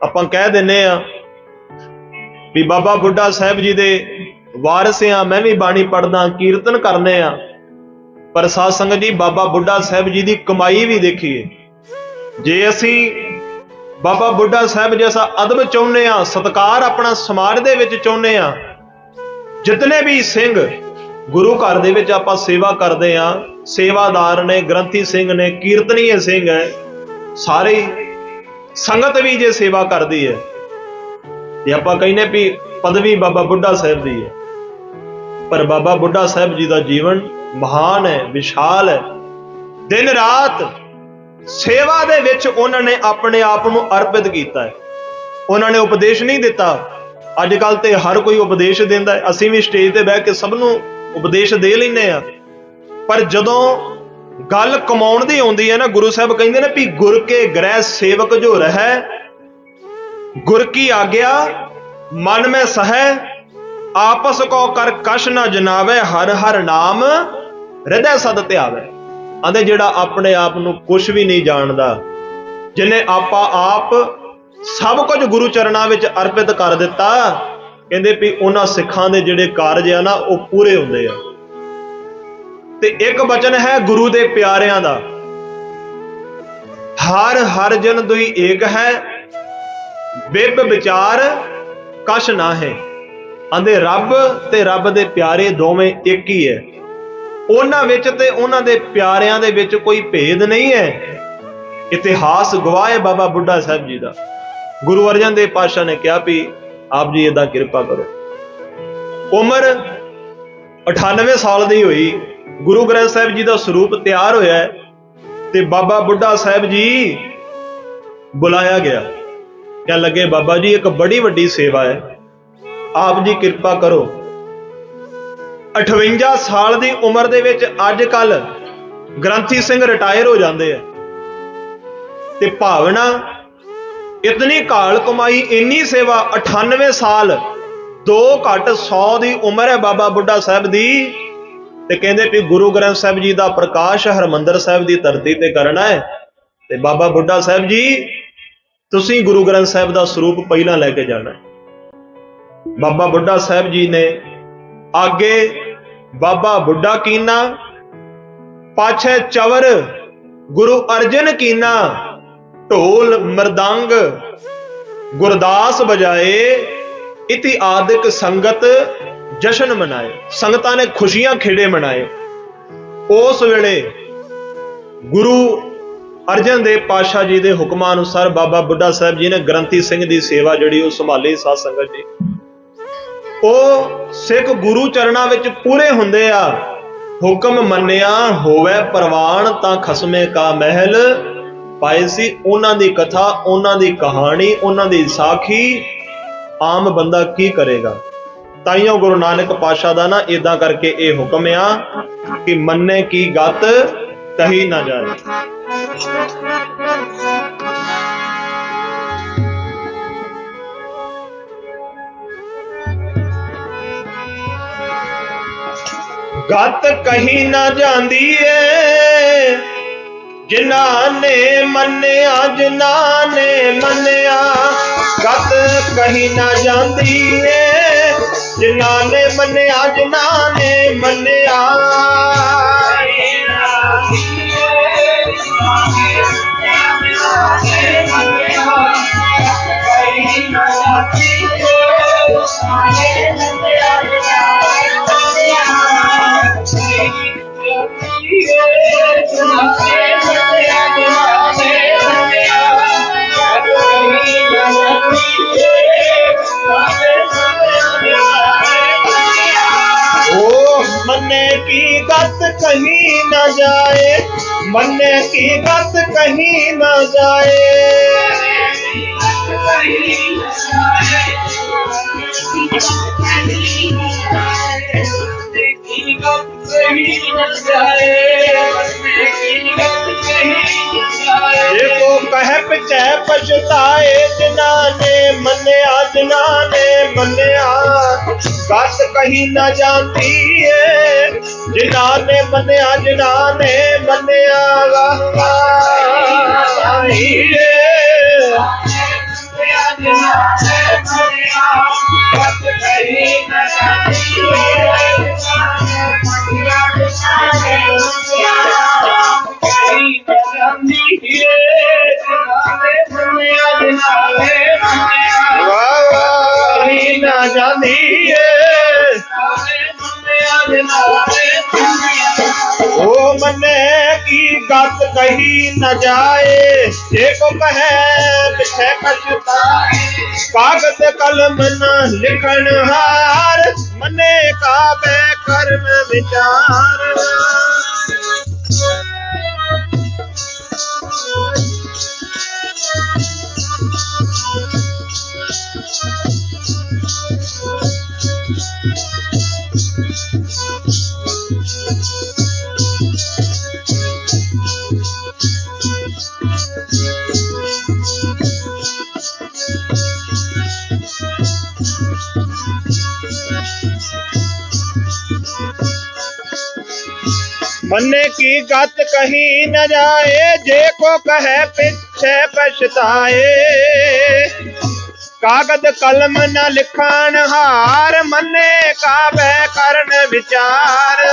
ਆਪਾਂ ਕਹਿ ਦਿੰਨੇ ਆ ਵੀ ਬਾਬਾ ਬੁੱਢਾ ਸਾਹਿਬ ਜੀ ਦੇ ਵਾਰਿਸ ਆ ਮੈਂ ਵੀ ਬਾਣੀ ਪੜਦਾ ਕੀਰਤਨ ਕਰਨੇ ਆ, ਪਰ ਸਾਧ ਸੰਗਤ ਜੀ, ਬਾਬਾ ਬੁੱਢਾ ਸਾਹਿਬ ਜੀ ਦੀ ਕਮਾਈ ਵੀ ਦੇਖੀਏ। ਜੇ ਅਸੀਂ ਬਾਬਾ ਬੁੱਢਾ ਸਾਹਿਬ ਜੈਸਾ ਅਦਬ ਚਾਹੁੰਦੇ ਆ, ਸਤਕਾਰ ਆਪਣਾ ਸਮਾਜ ਦੇ ਵਿੱਚ ਚਾਹੁੰਦੇ ਆ, ਜਿਤਨੇ ਵੀ ਸਿੰਘ ਗੁਰੂ ਘਰ ਦੇ ਵਿੱਚ ਆਪਾਂ ਸੇਵਾ ਕਰਦੇ ਆ, ਸੇਵਾਦਾਰ ਨੇ, ਗ੍ਰੰਥੀ ਸਿੰਘ ਨੇ, ਕੀਰਤਨੀਏ ਸਿੰਘ ਹੈ, ਸਾਰੇ ਸੰਗਤ ਵੀ ਜੇ ਸੇਵਾ ਕਰਦੀ ਹੈ, ਤੇ ਆਪਾਂ ਕਹਿੰਦੇ ਵੀ ਪਦਵੀ ਬਾਬਾ ਬੁੱਢਾ ਸਾਹਿਬ ਦੀ ਹੈ। ਪਰ ਬਾਬਾ ਬੁੱਢਾ ਸਾਹਿਬ ਜੀ ਦਾ ਜੀਵਨ ਮਹਾਨ ਹੈ, ਵਿਸ਼ਾਲ ਹੈ। ਦਿਨ ਰਾਤ ਸੇਵਾ ਦੇ ਵਿੱਚ ਉਹਨਾਂ ਨੇ ਆਪਣੇ ਆਪ ਨੂੰ ਅਰਪਿਤ ਕੀਤਾ ਹੈ। ਉਹਨਾਂ ਨੇ ਉਪਦੇਸ਼ ਨਹੀਂ ਦਿੱਤਾ। ਅੱਜ ਕੱਲ ਤੇ ਹਰ ਕੋਈ ਉਪਦੇਸ਼ ਦਿੰਦਾ ਹੈ। ਅਸੀਂ ਵੀ ਸਟੇਜ ਤੇ ਬਹਿ ਕੇ ਸਭ ਨੂੰ ਉਪਦੇਸ਼ ਦੇ ਲੈਂਦੇ ਆ ਪਰ ਜਦੋਂ ਗੱਲ ਕਮਾਉਣ ਦੀ ਆਉਂਦੀ ਹੈ ਨਾ, ਗੁਰੂ ਸਾਹਿਬ ਕਹਿੰਦੇ ਨੇ ਵੀ ਗੁਰ ਕੇ ਗ੍ਰਹਿ ਸੇਵਕ ਜੋ ਰਹੈ, ਗੁਰ ਕੀ ਆਗਿਆ, ਮਨ ਮੈਂ ਸਹੈ, ਆਪਸ ਕੋ ਕਰ ਕਸ਼ ਨਾ ਜਨਾਵੇ, ਹਰ ਹਰ ਨਾਮ ਹਿਰਦੈ ਸਦ ਧਿਆਵੇ। ਆਂਦੇ ਜਿਹੜਾ ਆਪਣੇ ਆਪ ਨੂੰ ਕੁਝ ਵੀ ਨਹੀਂ ਜਾਣਦਾ, ਜਿਨੇ ਆਪਾ ਆਪ ਸਭ ਕੁਝ ਗੁਰੂ ਚਰਨਾਂ ਵਿੱਚ ਅਰਪਿਤ ਕਰ ਦਿੱਤਾ, ਕਹਿੰਦੇ ਵੀ ਉਹਨਾਂ ਸਿੱਖਾਂ ਦੇ ਜਿਹੜੇ ਕਾਰਜ ਆ ਨਾ, ਉਹ ਪੂਰੇ ਹੁੰਦੇ ਆ। ਤੇ ਇੱਕ ਬਚਨ ਹੈ ਗੁਰੂ ਦੇ ਪਿਆਰਿਆਂ ਦਾ। ਹਰ ਹਰ ਜਨ ਦੁਈ ਏਕ ਹੈ, ਬਿਬ ਵਿਚਾਰ ਕਸ਼ ਨਾ ਹੈ ਆਂਦੇ ਰੱਬ ਤੇ ਰੱਬ ਦੇ ਪਿਆਰੇ ਦੋਵੇਂ ਇੱਕ ਹੀ ਹੈ। ਉਹਨਾਂ ਵਿੱਚ ਤੇ ਉਹਨਾਂ ਦੇ ਪਿਆਰਿਆਂ ਦੇ ਵਿੱਚ ਕੋਈ ਭੇਦ ਨਹੀਂ ਹੈ। ਇਤਿਹਾਸ ਗਵਾਹ ਹੈ ਬਾਬਾ ਬੁੱਢਾ ਸਾਹਿਬ ਜੀ ਦਾ। ਗੁਰੂ ਅਰਜਨ ਦੇਵ ਪਾਤਸ਼ਾਹ ਨੇ ਕਿਹਾ ਵੀ ਆਪ ਜੀ ਇਦਾਂ ਕਿਰਪਾ ਕਰੋ। ਉਮਰ 98 ਸਾਲ ਦੀ ਹੋਈ। ਗੁਰੂ ਗ੍ਰੰਥ ਸਾਹਿਬ ਜੀ ਦਾ ਸਰੂਪ ਤਿਆਰ ਹੋਇਆ ਤੇ ਬਾਬਾ ਬੁੱਢਾ ਸਾਹਿਬ ਜੀ ਬੁਲਾਇਆ ਗਿਆ। ਕਹਿਣ ਲੱਗੇ, ਬਾਬਾ ਜੀ, ਇੱਕ ਬੜੀ ਵੱਡੀ ਸੇਵਾ ਹੈ। ਆਪ ਜੀ ਕਿਰਪਾ ਕਰੋ। 58 ਸਾਲ ਦੀ ਉਮਰ ਦੇ ਵਿੱਚ ਅੱਜ ਕੱਲ ਗ੍ਰੰਥੀ ਸਿੰਘ ਰਿਟਾਇਰ ਹੋ ਜਾਂਦੇ ਆ। ਤੇ ਭਾਵਨਾ, ਇਤਨੀ ਕਾਲ ਕਮਾਈ, ਇੰਨੀ ਸੇਵਾ 98 ਸਾਲ ਦੋ ਘੱਟ 100 ਦੀ ਉਮਰ ਹੈ ਬਾਬਾ ਬੁੱਢਾ ਸਾਹਿਬ ਦੀ। ਤੇ ਕਹਿੰਦੇ ਵੀ ਗੁਰੂ ਗ੍ਰੰਥ ਸਾਹਿਬ ਜੀ ਦਾ ਪ੍ਰਕਾਸ਼ ਹਰਮੰਦਰ ਸਾਹਿਬ ਦੀ ਧਰਤੀ ਤੇ ਕਰਨਾ ਹੈ। ਤੇ ਬਾਬਾ ਬੁੱਢਾ ਸਾਹਿਬ ਜੀ, ਤੁਸੀਂ ਗੁਰੂ ਗ੍ਰੰਥ ਸਾਹਿਬ ਦਾ ਸਰੂਪ ਪਹਿਲਾਂ ਲੈ ਕੇ ਜਾਣਾ ਹੈ। ਬਾਬਾ ਬੁੱਢਾ ਸਾਹਿਬ ਜੀ ਨੇ ਆਗੇ ਬਾਬਾ ਬੁੱਢਾ ਕੀਨਾ, ਪਾਛੇ ਚਵਰ, ਗੁਰੂ ਅਰਜਨ ਕੀਨਾ, ਢੋਲ ਮਰਦੰਗ, ਗੁਰਦਾਸ ਬਜਾਏ ਇਤੀ ਆਦਿਕ ਸੰਗਤ ਜਸ਼ਨ ਮਨਾਏ। ਸੰਗਤਾਂ ਨੇ ਖੁਸ਼ੀਆਂ ਖੇੜੇ ਮਨਾਏ। ਉਸ ਵੇਲੇ ਗੁਰੂ ਅਰਜਨ ਦੇਵ ਪਾਤਸ਼ਾਹ ਜੀ ਦੇ ਹੁਕਮਾਂ ਅਨੁਸਾਰ ਬਾਬਾ ਬੁੱਢਾ ਸਾਹਿਬ ਜੀ ਨੇ ਗ੍ਰੰਥੀ ਸਿੰਘ ਦੀ ਸੇਵਾ ਜਿਹੜੀ ਉਹ ਸੰਭਾਲੀ ਸਾਧ ਸੰਗਤ ਜੀ। ਉਹ ਸਿੱਖ ਗੁਰੂ ਚਰਨਾਂ ਵਿੱਚ ਪੂਰੇ ਹੁੰਦੇ ਆ। ਹੁਕਮ ਮੰਨਿਆ, ਹੋਵੇ ਪ੍ਰਵਾਨ ਤਾਂ ਖਸਮੇ ਕਾ ਮਹਿਲ। ਪਾਏ ਸੀ ਉਹਨਾਂ ਦੀ ਕਥਾ, ਉਹਨਾਂ ਦੀ ਕਹਾਣੀ, ਉਹਨਾਂ ਦੀ ਸਾਖੀ। ਆਮ ਬੰਦਾ ਕੀ ਕਰੇਗਾ? ਤਾਈਓ ਗੁਰੂ ਨਾਨਕ ਪਾਤਸ਼ਾਹ ਦਾ ਨਾ ਇਦਾਂ ਕਰਕੇ ਇਹ ਹੁਕਮ ਆ ਕਿ ਮੰਨੇ ਕੀ ਗਤ ਕਹੀ ਨਾ ਜਾਏ ਗਤ ਕਹੀ ਨਾ ਜਾਂਦੀ ਏ, ਜਿਨ੍ਹਾਂ ਨੇ ਮੰਨਿਆ, ਜਿਨ੍ਹਾਂ ਨੇ ਮੰਨਿਆ। ਕਹੀ ਨਾ ਜਾਂਦੀ ਏ। ਜਿਨ੍ਹਾਂ ਨੇ ਮੰਨਿਆ ਜਿਨ੍ਹਾਂ ਨੇ ਮੰਨਿਆ। ओ की गत कहीं न जाए मन की गत कहीं न जाए। देखो कह पिछे पछताए जिना ने मन्या जिना ने सास कहीं ना जाती है। जिना ने मनिया जिना ने मनिया जानी ਮੰਨੇ ਕੀ ਗੱਤ ਕਹੀ ਨਾ ਜਾਏ। ਜੇ ਕੋ ਕਹੇ ਪਿਛੇ ਪਛਤਾਏ ਕਾਗਜ਼ ਕਲਮ ਨ ਲਿਖਣ ਹਾਰ। ਮੰਨੇ ਮੰਨੇ ਕੀ ਗਤ ਕਹੀ ਨ ਜਾਏ, ਜੇ ਕੋ ਕਹੈ ਪਿਛੇ ਪਛਤਾਏ। ਕਾਗਦ ਕਲਮ ਨ ਲਿਖਣ ਹਾਰ, ਮੰਨੇ ਕਾਬੈ ਕਰਨ ਵਿਚਾਰ।